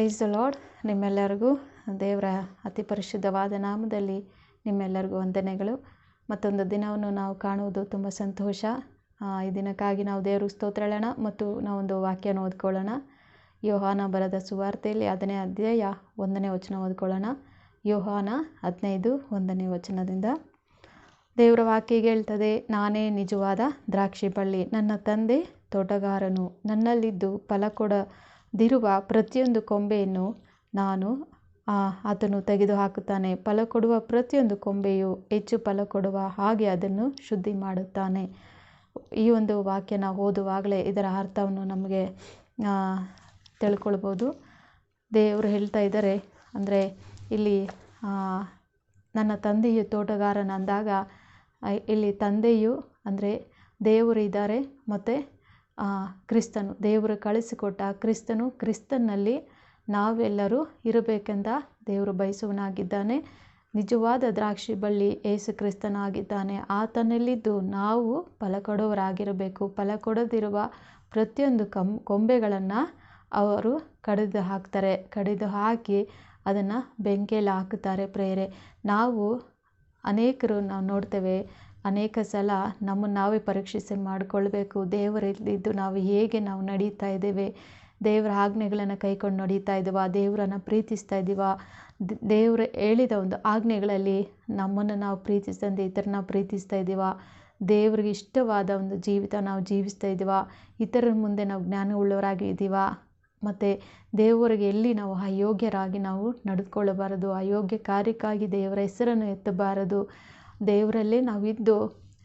Praise the lord ನಿಮ್ಮೆಲ್ಲರಿಗೂ ದೇವರ ಅತಿ ಪರಿಶುದ್ಧವಾದ ನಾಮದಲ್ಲಿ ನಿಮ್ಮೆಲ್ಲರಿಗೂ ವಂದನೆಗಳು. ಮತ್ತೊಂದು ದಿನವನ್ನು ನಾವು ಕಾಣುವುದು ತುಂಬ ಸಂತೋಷ. ಈ ದಿನಕ್ಕಾಗಿ ನಾವು ದೇವರು ಸ್ತೋತ್ರ ಹೇಳೋಣ ಮತ್ತು ನಾವೊಂದು ವಾಕ್ಯನ ಓದ್ಕೊಳ್ಳೋಣ. ಯೋಹಾನ ಬರದ ಸುವಾರ್ತೆಯಲ್ಲಿ ಹದಿನೇ ಅಧ್ಯಾಯ ಒಂದನೇ ವಚನ ಓದ್ಕೊಳ್ಳೋಣ. ಯೋಹಾನ ಹದಿನೈದು ಒಂದನೇ ವಚನದಿಂದ. ದೇವರ ವಾಕ್ಯ ಹೇಳ್ತದೆ, ನಾನೇ ನಿಜವಾದ ದ್ರಾಕ್ಷಿ ಬಳ್ಳಿ. ನನ್ನ ತಂದೆ ತೋಟಗಾರನು. ನನ್ನಲ್ಲಿದ್ದು ಫಲ ಕೊಡದಿರುವ ಪ್ರತಿಯೊಂದು ಕೊಂಬೆಯನ್ನು ನಾನು ಅದನ್ನು ತೆಗೆದು ಹಾಕುತ್ತಾನೆ ಫಲ ಕೊಡುವ ಪ್ರತಿಯೊಂದು ಕೊಂಬೆಯು ಹೆಚ್ಚು ಫಲ ಕೊಡುವ ಹಾಗೆ ಅದನ್ನು ಶುದ್ಧಿ ಮಾಡುತ್ತಾನೆ. ಈ ಒಂದು ವಾಕ್ಯನ ಓದುವಾಗಲೇ ಇದರ ಅರ್ಥವನ್ನು ನಮಗೆ ತಿಳ್ಕೊಳ್ಬೋದು. ದೇವರು ಹೇಳ್ತಾ ಇದ್ದಾರೆ ಅಂದರೆ ಇಲ್ಲಿ ನನ್ನ ತಂದೆಯು ತೋಟಗಾರನಂದಾಗ ಇಲ್ಲಿ ತಂದೆಯು ಅಂದರೆ ದೇವರು ಇದ್ದಾರೆ, ಮತ್ತು ಕ್ರಿಸ್ತನು. ದೇವರು ಕಳಿಸಿಕೊಟ್ಟ ಕ್ರಿಸ್ತನು ಕ್ರಿಸ್ತನಲ್ಲಿ ನಾವೆಲ್ಲರೂ ಇರಬೇಕೆಂದ ದೇವರು ಬಯಸುವನಾಗಿದ್ದಾನೆ ನಿಜವಾದ ದ್ರಾಕ್ಷಿ ಬಳ್ಳಿ ಏಸು ಕ್ರಿಸ್ತನಾಗಿದ್ದಾನೆ. ಆತನಲ್ಲಿದ್ದು ನಾವು ಫಲ ಕೊಡೋರಾಗಿರಬೇಕು ಫಲ ಕೊಡದಿರುವ ಪ್ರತಿಯೊಂದು ಕಂ ಕೊಂಬೆಗಳನ್ನು ಅವರು ಕಡಿದು ಹಾಕ್ತಾರೆ ಕಡಿದು ಹಾಕಿ ಅದನ್ನು ಬೆಂಕಿಯಲ್ಲಿ ಹಾಕುತ್ತಾರೆ ಪ್ರೇರೆ. ನಾವು ಅನೇಕರು ನಾವು ನೋಡ್ತೇವೆ. ಅನೇಕ ಸಲ ನಮ್ಮನ್ನು ನಾವೇ ಪರೀಕ್ಷಿಸಿ ಮಾಡಿಕೊಳ್ಬೇಕು. ದೇವರಲ್ಲಿದ್ದು ನಾವು ಹೇಗೆ ನಾವು ನಡೀತಾ ಇದ್ದೇವೆ? ದೇವರ ಆಜ್ಞೆಗಳನ್ನು ಕೈಕೊಂಡು ನಡೀತಾ ಇದ್ದೀವ? ದೇವರನ್ನು ಪ್ರೀತಿಸ್ತಾ ಇದ್ದೀವ? ದೇವರು ಹೇಳಿದ ಒಂದು ಆಜ್ಞೆಗಳಲ್ಲಿ ನಮ್ಮನ್ನು ನಾವು ಪ್ರೀತಿಸಿದಂತೆ ಇತರನ್ನ ಪ್ರೀತಿಸ್ತಾ ಇದ್ದೀವ? ದೇವ್ರಿಗೆ ಇಷ್ಟವಾದ ಒಂದು ಜೀವಿತ ನಾವು ಜೀವಿಸ್ತಾ ಇದ್ದೀವ? ಇತರರ ಮುಂದೆ ನಾವು ಜ್ಞಾನ ಉಳ್ಳವರಾಗಿ ಇದ್ದೀವ? ಮತ್ತು ದೇವರಿಗೆ ಎಲ್ಲಿ ನಾವು ಅಯೋಗ್ಯರಾಗಿ ನಾವು ನಡೆದುಕೊಳ್ಳಬಾರದು? ಅಯೋಗ್ಯ ಕಾರ್ಯಕ್ಕಾಗಿ ದೇವರ ಹೆಸರನ್ನು ಎತ್ತಬಾರದು? ದೇವರಲ್ಲೇ ನಾವಿದ್ದು,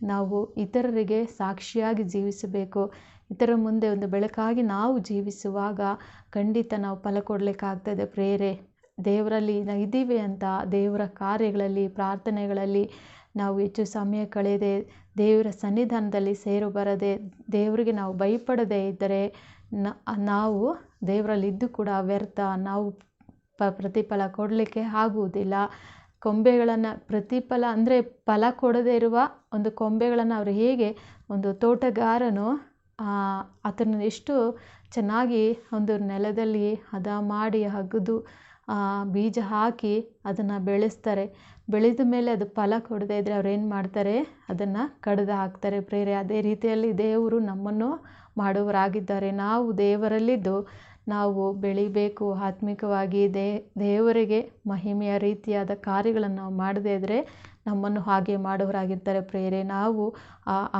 ನಾವು ಇತರರಿಗೆ ಸಾಕ್ಷಿಯಾಗಿ ಜೀವಿಸಬೇಕು. ಇತರ ಮುಂದೆ ಒಂದು ಬೆಳಕಾಗಿ ನಾವು ಜೀವಿಸುವಾಗ ಖಂಡಿತ ನಾವು ಫಲ ಕೊಡಲಿಕ್ಕಾಗ್ತದೆ. ಪ್ರೇರೆ, ದೇವರಲ್ಲಿ ನಾವು ಇದ್ದೀವಿ ಅಂತ, ದೇವರ ಕಾರ್ಯಗಳಲ್ಲಿ, ಪ್ರಾರ್ಥನೆಗಳಲ್ಲಿ ನಾವು ಹೆಚ್ಚು ಸಮಯ ಕಳೆಯದೆ, ದೇವರ ಸನ್ನಿಧಾನದಲ್ಲಿ ಸೇರು ಬರದೆ, ದೇವರಿಗೆ ನಾವು ಭಯಪಡದೇ ಇದ್ದರೆ ನಾವು ದೇವರಲ್ಲಿದ್ದು ಕೂಡ ವ್ಯರ್ಥ, ನಾವು ಪ್ರತಿಫಲ ಕೊಡಲಿಕ್ಕೆ ಆಗುವುದಿಲ್ಲ. ಕೊಂಬೆಗಳನ್ನು ಪ್ರತಿಫಲ ಅಂದರೆ ಫಲ ಕೊಡದೇ ಇರುವ ಒಂದು ಕೊಂಬೆಗಳನ್ನು ಅವರು ಹೇಗೆ ಒಂದು ತೋಟಗಾರನು ಅದನ್ನು ಎಷ್ಟು ಚೆನ್ನಾಗಿ ಒಂದು ನೆಲದಲ್ಲಿ ಹದ ಮಾಡಿ ಅಗೆದು ಬೀಜ ಹಾಕಿ ಅದನ್ನು ಬೆಳೆಸ್ತಾರೆ. ಬೆಳೆದ ಮೇಲೆ ಅದು ಫಲ ಕೊಡದೇ ಇದ್ದರೆ ಅವ್ರು ಏನು ಮಾಡ್ತಾರೆ? ಅದನ್ನು ಕಡಿದು ಹಾಕ್ತಾರೆ. ಪ್ರೇರೆ, ಅದೇ ರೀತಿಯಲ್ಲಿ ದೇವರು ನಮ್ಮನ್ನು ಮಾಡುವರಾಗಿದ್ದಾರೆ ನಾವು ದೇವರಲ್ಲಿದ್ದು ನಾವು ಬೆಳಿಬೇಕು, ಆತ್ಮಿಕವಾಗಿ ದೇವರಿಗೆ ಮಹಿಮೆಯ ರೀತಿಯಾದ ಕಾರ್ಯಗಳನ್ನು ನಾವು ಮಾಡದೇ ಇದ್ದರೆ ನಮ್ಮನ್ನು ಹಾಗೆ ಮಾಡೋರಾಗಿರ್ತಾರೆ ಪ್ರೇರೆ ನಾವು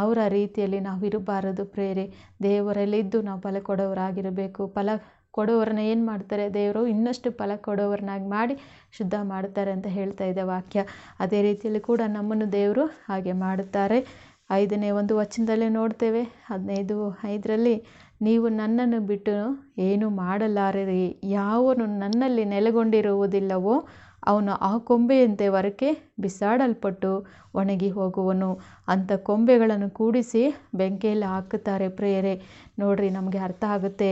ಅವರ ರೀತಿಯಲ್ಲಿ ನಾವು ಇರಬಾರದು ಪ್ರೇರೆ ದೇವರಲ್ಲಿದ್ದು ನಾವು ಫಲ ಕೊಡೋರಾಗಿರಬೇಕು ಫಲ ಕೊಡೋರನ್ನ ಏನು ಮಾಡ್ತಾರೆ? ದೇವರು ಇನ್ನಷ್ಟು ಫಲ ಕೊಡೋವ್ರನ್ನಾಗಿ ಮಾಡಿ ಶುದ್ಧ ಮಾಡ್ತಾರೆ ಅಂತ ಹೇಳ್ತಾ ಇದೆ ವಾಕ್ಯ. ಅದೇ ರೀತಿಯಲ್ಲಿ ಕೂಡ ನಮ್ಮನ್ನು ದೇವರು ಹಾಗೆ ಮಾಡುತ್ತಾರೆ. ಐದನೇ ಒಂದು ವಚನದಲ್ಲೇ ನೋಡ್ತೇವೆ. ಹದಿನೈದು ಐದರಲ್ಲಿ ನೀವು ನನ್ನನ್ನು ಬಿಟ್ಟು ಏನು ಮಾಡಲಾರಿರಿ ಯಾವನು ನನ್ನಲ್ಲಿ ನೆಲೆಗೊಂಡಿರುವುದಿಲ್ಲವೋ ಅವನು ಆ ಕೊಂಬೆಯಂತೆ ಹೊರಕ್ಕೆ ಬಿಸಾಡಲ್ಪಟ್ಟು ಒಣಗಿ ಹೋಗುವನು. ಅಂಥ ಕೊಂಬೆಗಳನ್ನು ಕೂಡಿಸಿ ಬೆಂಕಿಯಲ್ಲಿ ಹಾಕುತ್ತಾರೆ. ಪ್ರೇಯರೆ ನೋಡ್ರಿ ನಮಗೆ ಅರ್ಥ ಆಗುತ್ತೆ.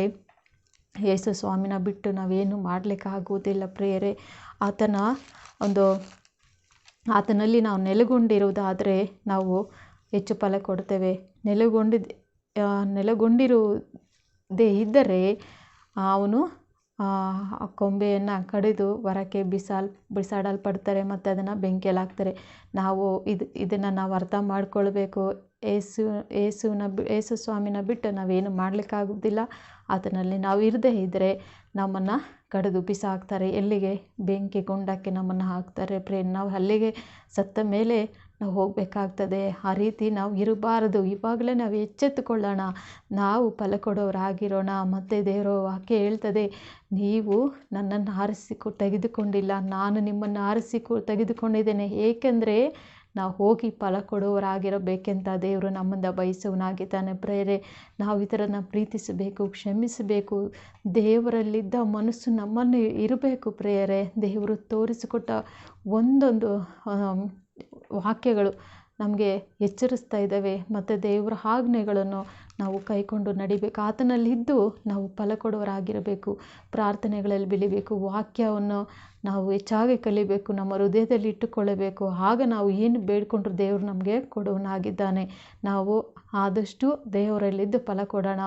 ಯೇಸು ಸ್ವಾಮಿನ ಬಿಟ್ಟು ನಾವೇನು ಮಾಡಲಿಕ್ಕಾಗುವುದಿಲ್ಲ ಪ್ರೇಯರೆ. ಆತನ ಒಂದು ಆತನಲ್ಲಿ ನಾವು ನೆಲೆಗೊಂಡಿರುವುದಾದರೆ ನಾವು ಹೆಚ್ಚು ಫಲ ಕೊಡ್ತೇವೆ. ನೆಲೆಗೊಂಡಿದ್ ಆ, ನೆಲೆಗೊಂಡಿರುವುದೇ ಇದ್ದರೆ ಅವನು, ಆ ಕೊಂಬೆಯನ್ನು ಕಡಿದು ಹೊರಕ್ಕೆ ಬಿಸಾಲ್, ಬಿಸಾಡಲ್ಪಡ್ತಾರೆ ಮತ್ತು ಅದನ್ನು ಬೆಂಕಿಯಲ್ಲಿ ಹಾಕ್ತಾರೆ. ನಾವು ಇದು, ಇದನ್ನು ನಾವು ಅರ್ಥ ಮಾಡಿಕೊಳ್ಬೇಕು. ಏಸು ಏಸುವಿನ ಏಸು ಸ್ವಾಮಿನ ಬಿಟ್ಟು ನಾವೇನು ಮಾಡಲಿಕ್ಕಾಗೋದಿಲ್ಲ ಆತನಲ್ಲಿ ನಾವು ಇರದೇ ಇದ್ದರೆ ನಮ್ಮನ್ನು ಕಡಿದು ಬಿಸಾಕ್ತಾರೆ. ಎಲ್ಲಿಗೆ? ಬೆಂಕಿ ಗುಂಡಕ್ಕೆ ನಮ್ಮನ್ನು ಹಾಕ್ತಾರೆ. ಪ್ರೇ ನಾವು ಅಲ್ಲಿಗೆ ಸತ್ತ ಮೇಲೆ ನಾವು ಹೋಗಬೇಕಾಗ್ತದೆ. ಆ ರೀತಿ ನಾವು ಇರಬಾರದು. ಇವಾಗಲೇ ನಾವು ಎಚ್ಚೆತ್ತುಕೊಳ್ಳೋಣ. ನಾವು ಫಲ ಕೊಡೋರಾಗಿರೋಣ ಮತ್ತು ದೇವರು ವಾಕ್ಯ ಹೇಳ್ತದೆ, ನೀವು ನನ್ನನ್ನು ಆರಿಸಿಕೊ, ತೆಗೆದುಕೊಂಡಿಲ್ಲ. ನಾನು ನಿಮ್ಮನ್ನು ಆರಿಸಿಕೊ, ತೆಗೆದುಕೊಂಡಿದ್ದೇನೆ. ಏಕೆಂದರೆ ನಾವು ಹೋಗಿ ಫಲ ಕೊಡೋರಾಗಿರಬೇಕೆಂತ ದೇವರು ನಮ್ಮಿಂದ ಬಯಸುವನಾಗಿದ್ದಾನೆ ಪ್ರೇರೆ, ನಾವು ಇತರನ್ನು ಪ್ರೀತಿಸಬೇಕು, ಕ್ಷಮಿಸಬೇಕು. ದೇವರಲ್ಲಿದ್ದ ಮನಸ್ಸು ನಮ್ಮನ್ನು ಇರಬೇಕು ಪ್ರೇಯರೆ ದೇವರು ತೋರಿಸಿಕೊಟ್ಟ ಒಂದೊಂದು ವಾಕ್ಯಗಳು ನಮಗೆ ಎಚ್ಚರಿಸ್ತಾ ಇದ್ದಾವೆ ಮತ್ತು ದೇವರ ಆಜ್ಞೆಗಳನ್ನು ನಾವು ಕೈಕೊಂಡು ನಡಿಬೇಕು. ಆತನಲ್ಲಿದ್ದು ನಾವು ಫಲ ಕೊಡೋರಾಗಿರಬೇಕು ಪ್ರಾರ್ಥನೆಗಳಲ್ಲಿ ಬೆಳಿಬೇಕು. ವಾಕ್ಯವನ್ನು ನಾವು ಹೆಚ್ಚಾಗಿ ಕಲಿಬೇಕು. ನಮ್ಮ ಹೃದಯದಲ್ಲಿ ಇಟ್ಟುಕೊಳ್ಳಬೇಕು. ಆಗ ನಾವು ಏನು ಬೇಡ್ಕೊಂಡ್ರೂ ದೇವರು ನಮಗೆ ಕೊಡೋನಾಗಿದ್ದಾನೆ ನಾವು ಆದಷ್ಟು ದೇವರಲ್ಲಿದ್ದು ಫಲ ಕೊಡೋಣ.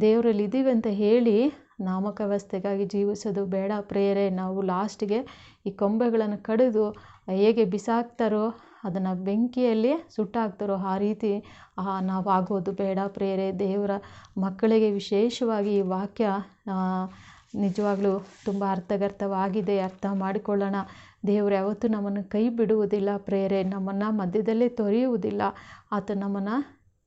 ದೇವರಲ್ಲಿದ್ದೀವಿ ಅಂತ ಹೇಳಿ ನಾಮಕ ವ್ಯವಸ್ಥೆಗಾಗಿ ಜೀವಿಸೋದು ಬೇಡ ಪ್ರೇಯರೆ. ನಾವು ಲಾಸ್ಟಿಗೆ ಈ ಕೊಂಬೆಗಳನ್ನು ಕಡಿದು ಹೇಗೆ ಬಿಸಾಕ್ತಾರೋ ಅದನ್ನು ಬೆಂಕಿಯಲ್ಲಿ ಸುಟ್ಟಾಕ್ತಾರೋ ಆ ರೀತಿ ನಾವು ಆಗೋದು ಬೇಡ ಪ್ರೇರೇ ದೇವರ ಮಕ್ಕಳಿಗೆ ವಿಶೇಷವಾಗಿ ಈ ವಾಕ್ಯ ನಿಜವಾಗ್ಲೂ ತುಂಬ ಅರ್ಥಗರ್ಥವಾಗಿದೆ, ಅರ್ಥ ಮಾಡಿಕೊಳ್ಳೋಣ. ದೇವರು ಯಾವತ್ತೂ ನಮ್ಮನ್ನು ಕೈ ಬಿಡುವುದಿಲ್ಲ ಪ್ರೇರೆ ನಮ್ಮನ್ನು ಮಧ್ಯದಲ್ಲೇ ತೊರೆಯುವುದಿಲ್ಲ. ಆತ ನಮ್ಮನ್ನು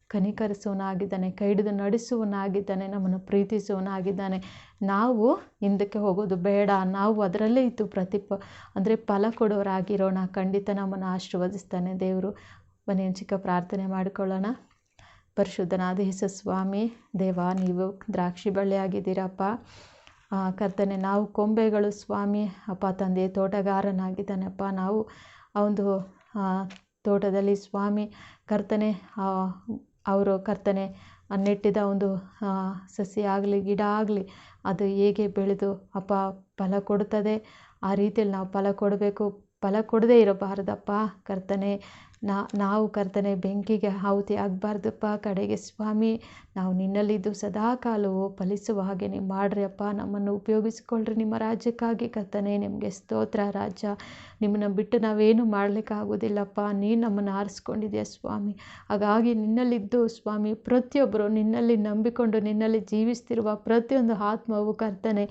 ಕನಿಕರಿಸುವನಾಗಿದ್ದಾನೆ ಕೈ ಹಿಡಿದು ನಡೆಸುವನಾಗಿದ್ದಾನೆ ನಮ್ಮನ್ನು ಪ್ರೀತಿಸುವನಾಗಿದ್ದಾನೆ ನಾವು ಹಿಂದಕ್ಕೆ ಹೋಗೋದು ಬೇಡ. ನಾವು ಅದರಲ್ಲೇ ಇದ್ದು ಪ್ರತಿಪ, ಅಂದರೆ ಫಲ ಕೊಡೋರಾಗಿರೋಣ. ಖಂಡಿತ ನಮ್ಮನ್ನು ಆಶೀರ್ವದಿಸ್ತಾನೆ ದೇವರು. ಬನ್ನಿ ಚಿಕ್ಕ ಪ್ರಾರ್ಥನೆ ಮಾಡಿಕೊಳ್ಳೋಣ. ಪರಿಶುದ್ಧನಾದ ಸ್ವಾಮಿ ದೇವ, ನೀವು ದ್ರಾಕ್ಷಿ ಬಳ್ಳಿಯಾಗಿದ್ದೀರಪ್ಪ ಕರ್ತನೆ, ನಾವು ಕೊಂಬೆಗಳು, ಸ್ವಾಮಿ, ಅಪ್ಪ, ತಂದೆ, ತೋಟಗಾರನಾಗಿದ್ದಾನಪ್ಪ. ನಾವು ಆ ಒಂದು ತೋಟದಲ್ಲಿ ಸ್ವಾಮಿ, ಕರ್ತನೆ ಅವರು ಕರ್ತನೆ ನೆಟ್ಟಿದ ಒಂದು ಸಸಿ ಆಗಲಿ, ಗಿಡ ಆಗಲಿ, ಅದು ಹೇಗೆ ಬೆಳೆದು ಅಪ್ಪ ಫಲ ಕೊಡುತ್ತದೆ? ಆ ರೀತಿಯಲ್ಲಿ ನಾವು ಫಲ ಕೊಡಬೇಕು. ಫಲ ಕೊಡದೇ ಇರಬಾರ್ದಪ್ಪ ಕರ್ತನೆ. ನಾವು ಕರ್ತನೆ ಬೆಂಕಿಗೆ ಆಹುತಿ ಆಗಬಾರ್ದಪ್ಪ. ಕಡೆಗೆ ಸ್ವಾಮಿ, ನಾವು ನಿನ್ನಲ್ಲಿದ್ದು ಸದಾ ಕಾಲವು ಫಲಿಸುವ ಹಾಗೆ ನೀವು ಮಾಡ್ರಿ ಅಪ್ಪ. ನಮ್ಮನ್ನು ಉಪಯೋಗಿಸಿಕೊಳ್ಳ್ರಿ ನಿಮ್ಮ ರಾಜ್ಯಕ್ಕಾಗಿ. ಕರ್ತನೆ, ನಿಮಗೆ ಸ್ತೋತ್ರ ರಾಜ. ನಿಮ್ಮನ್ನು ಬಿಟ್ಟು ನಾವೇನು ಮಾಡಲಿಕ್ಕಾಗೋದಿಲ್ಲಪ್ಪ ನೀನು ನಮ್ಮನ್ನು ಆರಿಸ್ಕೊಂಡಿದ್ಯಾ ಸ್ವಾಮಿ? ಹಾಗಾಗಿ ನಿನ್ನಲ್ಲಿದ್ದು ಸ್ವಾಮಿ, ಪ್ರತಿಯೊಬ್ಬರು ನಿನ್ನಲ್ಲಿ ನಂಬಿಕೊಂಡು ನಿನ್ನಲ್ಲಿ ಜೀವಿಸ್ತಿರುವ ಪ್ರತಿಯೊಂದು ಆತ್ಮವು ಕರ್ತನೆ,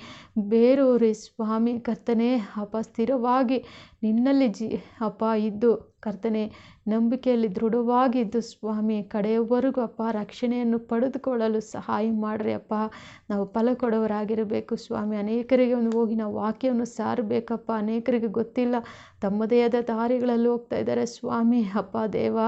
ಬೇರೂರಿ ಸ್ವಾಮಿ. ಕರ್ತನೆ, ಅಪ್ಪ, ಸ್ಥಿರವಾಗಿ ನಿನ್ನಲ್ಲಿ ಜಿ, ಅಪ್ಪ, ಇದ್ದು ಕರ್ತನೆ, ನಂಬಿಕೆಯಲ್ಲಿ ದೃಢವಾಗಿದ್ದು ಸ್ವಾಮಿ, ಕಡೆಯವರೆಗೂ ಅಪ್ಪ ರಕ್ಷಣೆಯನ್ನು ಪಡೆದುಕೊಳ್ಳಲು ಸಹಾಯ ಮಾಡ್ರಿ ಅಪ್ಪ. ನಾವು ಫಲ ಕೊಡೋರಾಗಿರಬೇಕು ಸ್ವಾಮಿ. ಅನೇಕರಿಗೆ ಒಂದು ಹೋಗಿ ನಾವು ವಾಕ್ಯವನ್ನು ಸಾರಬೇಕಪ್ಪ. ಅನೇಕರಿಗೆ ಗೊತ್ತಿಲ್ಲ, ತಮ್ಮದೇ ಆದ ದಾರಿಗಳಲ್ಲಿ ಹೋಗ್ತಾ ಇದ್ದಾರೆ ಸ್ವಾಮಿ. ಅಪ್ಪ ದೇವ,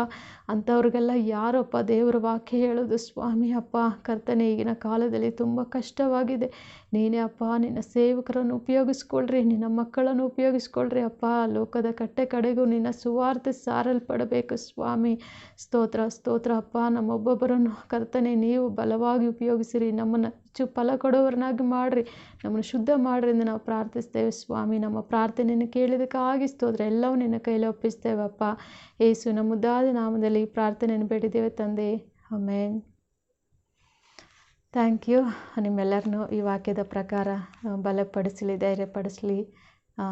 ಅಂಥವ್ರಿಗೆಲ್ಲ ಯಾರಪ್ಪ ದೇವರ ವಾಕ್ಯ ಹೇಳೋದು ಸ್ವಾಮಿ? ಅಪ್ಪ, ಕರ್ತನೆ, ಈಗಿನ ಕಾಲದಲ್ಲಿ ತುಂಬ ಕಷ್ಟವಾಗಿದೆ. ನೀನೇ ಅಪ್ಪ, ನಿನ್ನ ಸೇವಕರನ್ನು ಉಪಯೋಗಿಸ್ಕೊಳ್ರಿ, ನಿನ್ನ ಮಕ್ಕಳನ್ನು ಉಪಯೋಗಿಸ್ಕೊಳ್ರಿ ಅಪ್ಪ. ಲೋಕದ ಕಟ್ಟೆ ಕಡೆಗೂ ನಿನ್ನ ಸುವಾರ್ತೆ ಸಾರಲ್ಪಡಬೇಕು. ಸ್ವಾಮಿ, ಸ್ತೋತ್ರ ಸ್ತೋತ್ರ. ಅಪ್ಪ, ನಮ್ಮೊಬ್ಬೊಬ್ಬರನ್ನು ಕರ್ತನೆ, ನೀವು ಬಲವಾಗಿ ಉಪಯೋಗಿಸಿರಿ. ನಮ್ಮನ್ನು ಹೆಚ್ಚು ಫಲ ಕೊಡೋವರನ್ನಾಗಿ ಮಾಡಿರಿ. ನಮ್ಮನ್ನು ಶುದ್ಧ ಮಾಡಿರಿ ಎಂದು ನಾವು ಪ್ರಾರ್ಥಿಸ್ತೇವೆ. ಸ್ವಾಮಿ, ನಮ್ಮ ಪ್ರಾರ್ಥನೆಯನ್ನು ಕೇಳಿದಕ್ಕಾಗಿ ಸ್ತೋತ್ರ. ಎಲ್ಲವೂ ನಿನ್ನ ಕೈಲಿ ಒಪ್ಪಿಸ್ತೇವಪ್ಪ ಏಸು ನಮ್ಮ ನಾಮದಲ್ಲಿ ಪ್ರಾರ್ಥನೆಯನ್ನು ಬೇಡಿದ್ದೇವೆ ತಂದೆ. ಆಮೇನ್. Thank you. ನಿಮ್ಮೆಲ್ಲರನ್ನೂ ಈ ವಾಕ್ಯದ ಪ್ರಕಾರ ಬಲಪಡಿಸಲಿ, ಧೈರ್ಯಪಡಿಸಲಿ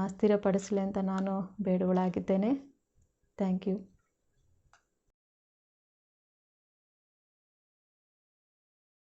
ಸ್ಥಿರಪಡಿಸಲಿ ಅಂತ ನಾನು ಬೇಡುವಳಾಗಿದ್ದೇನೆ. Thank you